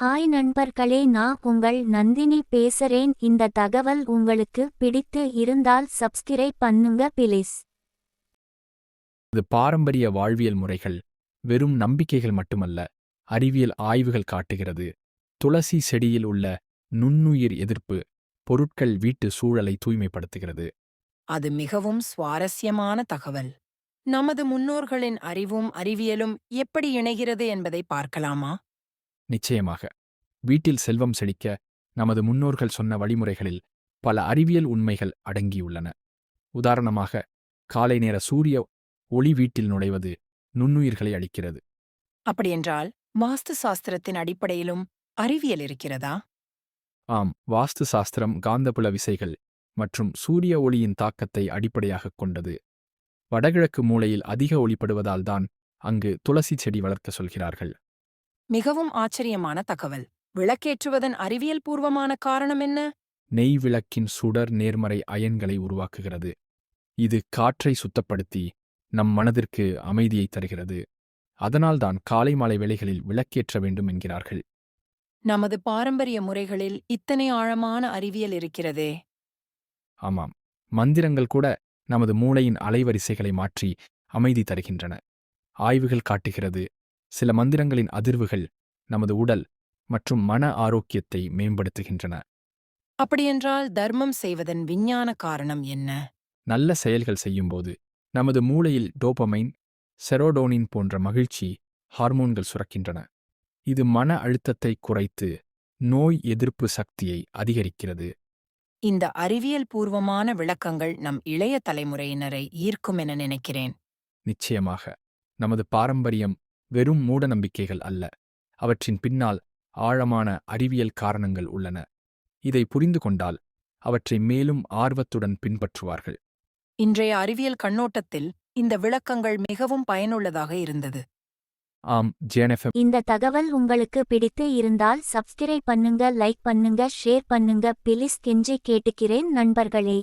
Hi நண்பர்களே நான் உங்கள் நந்தினி பேசுறேன். இந்த தகவல் உங்களுக்கு பிடித்து இருந்தால் சப்ஸ்கிரைப் பண்ணுங்க பிளீஸ் இது பாரம்பரிய வாழ்வியல் முறைகள் வெறும் நம்பிக்கைகள் மட்டுமல்ல அறிவியல் ஆய்வுகள் காட்டுகிறது. துளசி செடியில் உள்ள நுண்ணுயிர் எதிர்ப்பு பொருட்கள் வீட்டு சூழலை தூய்மைப்படுத்துகிறது. அது மிகவும் சுவாரஸ்யமான தகவல். நமது முன்னோர்களின் அறிவும் அறிவியலும் எப்படி இணைகிறது என்பதை பார்க்கலாமா? நிச்சயமாக. வீட்டில் செல்வம் செழிக்க நமது முன்னோர்கள் சொன்ன வழிமுறைகளில் பல அறிவியல் உண்மைகள் அடங்கியுள்ளன. உதாரணமாக காலை நேர சூரிய ஒளி வீட்டில் நுழைவது நுண்ணுயிர்களை அளிக்கிறது. அப்படியென்றால் வாஸ்து சாஸ்திரத்தின் அடிப்படையிலும் அறிவியல் இருக்கிறதா? ஆம் வாஸ்து சாஸ்திரம் காந்தப்புல விசைகள் மற்றும் சூரிய ஒளியின் தாக்கத்தை அடிப்படையாகக் கொண்டது. வடகிழக்கு மூலையில் அதிக ஒளிப்படுவதால் தான் அங்கு துளசி செடி வளர்க்க சொல்கிறார்கள். மிகவும் ஆச்சரியமான தகவல். விளக்கேற்றுவதன் அறிவியல் பூர்வமான காரணம் என்ன? நெய் விளக்கின் சுடர் நேர்மறை அயன்களை உருவாக்குகிறது. இது காற்றை சுத்தப்படுத்தி நம் மனதிற்கு அமைதியை தருகிறது. அதனால்தான் காலை மாலை வேளைகளில் விளக்கேற்ற வேண்டும் என்கிறார்கள். நமது பாரம்பரிய முறைகளில் இத்தனை ஆழமான அறிவியல் இருக்கிறதே. ஆமாம். மந்திரங்கள் கூட நமது மூளையின் அலைவரிசைகளை மாற்றி அமைதி தருகின்றன. ஆய்வுகள் காட்டுகிறது. சில மந்திரங்களின் அதிர்வுகள் நமது உடல் மற்றும் மன ஆரோக்கியத்தை மேம்படுத்துகின்றன. அப்படியென்றால் தர்மம் செய்வதன் விஞ்ஞான காரணம் என்ன? நல்ல செயல்கள் செய்யும்போது நமது மூளையில் டோபமைன் செரோடோனின் போன்ற மகிழ்ச்சி ஹார்மோன்கள் சுரக்கின்றன. இது மன அழுத்தத்தை குறைத்து நோய் எதிர்ப்பு சக்தியை அதிகரிக்கிறது. இந்த அறிவியல் பூர்வமான விளக்கங்கள் நம் இளைய தலைமுறையினரை ஈர்க்கும் என நினைக்கிறேன். நிச்சயமாக. நமது பாரம்பரியம் வெறும் மூடநம்பிக்கைகள் அல்ல. அவற்றின் பின்னால் ஆழமான அறிவியல் காரணங்கள் உள்ளன. இதை புரிந்து கொண்டால் அவற்றை மேலும் ஆர்வத்துடன் பின்பற்றுவார்கள். இன்றைய அறிவியல் கண்ணோட்டத்தில் இந்த விளக்கங்கள் மிகவும் பயனுள்ளதாக இருந்தது. ஆம் ஜேனெஃபம் இந்த தகவல் உங்களுக்கு பிடித்து இருந்தால் சப்ஸ்கிரைப் பண்ணுங்க லைக் பண்ணுங்க ஷேர் பண்ணுங்க. பிளீஸ் கெஞ்சி கேட்டுக்கிறேன் நண்பர்களே.